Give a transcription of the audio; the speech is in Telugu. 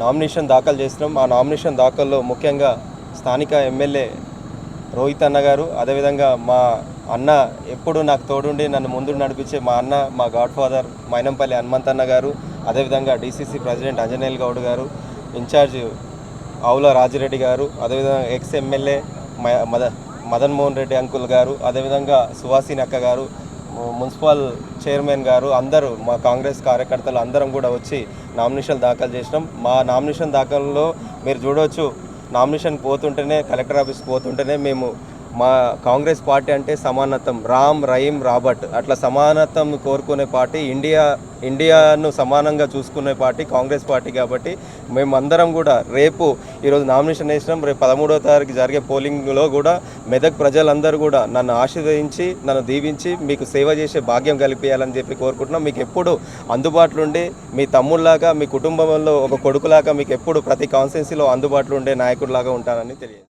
నామినేషన్ దాఖలు చేసినాం. ఆ నామినేషన్ దాఖల్లో ముఖ్యంగా స్థానిక ఎమ్మెల్యే రోహిత్ అన్న గారు అదేవిధంగా మా అన్న ఎప్పుడు నాకు తోడుండి నన్ను ముందు నడిపించే మా అన్న మా గాడ్ ఫాదర్ మైనంపల్లి హనుమంత్ అన్న గారు అదేవిధంగా డీసీసీ ప్రెసిడెంట్ అంజనేయులు గౌడ్ గారు ఇన్ఛార్జ్ ఆవుల రాజిరెడ్డి గారు అదేవిధంగా ఎక్స్ ఎమ్మెల్యే మ- మద మదన్మోహన్ రెడ్డి అంకుల్ గారు అదేవిధంగా సువాసిని అక్క గారు మున్సిపల్ చైర్మన్ గారు అందరూ మా కాంగ్రెస్ కార్యకర్తలు అందరం కూడా వచ్చి నామినేషన్ దాఖలు చేసినాం. మా నామినేషన్ దాఖల్లో మీరు చూడవచ్చు నామినేషన్ పోతుంటేనే కలెక్టర్ ఆఫీస్కి పోతుంటేనే మేము మా కాంగ్రెస్ పార్టీ అంటే సమానత్వం. రామ్ రహీం రాబర్ట్. అట్లా సమానత్వం కోరుకునే పార్టీ ఇండియా ఇండియాను సమానంగా చూసుకునే పార్టీ కాంగ్రెస్ పార్టీ కాబట్టి మేమందరం కూడా రేపు ఈరోజు నామినేషన్ వేసినాం. రేపు పదమూడో తారీఖు జరిగే పోలింగ్లో కూడా మెదక్ ప్రజలందరూ కూడా నన్ను ఆశీర్వదించి నన్ను దీవించి మీకు సేవ చేసే భాగ్యం కలిపేయాలని చెప్పి కోరుకుంటున్నాం. మీకు ఎప్పుడు అందుబాటులో ఉండి మీ తమ్ముళ్ళలాగా మీ కుటుంబంలో ఒక కొడుకులాగా మీకు ఎప్పుడు ప్రతి కాన్స్టెన్సీలో అందుబాటులో ఉండే నాయకుడిలాగా ఉంటానని తెలియదు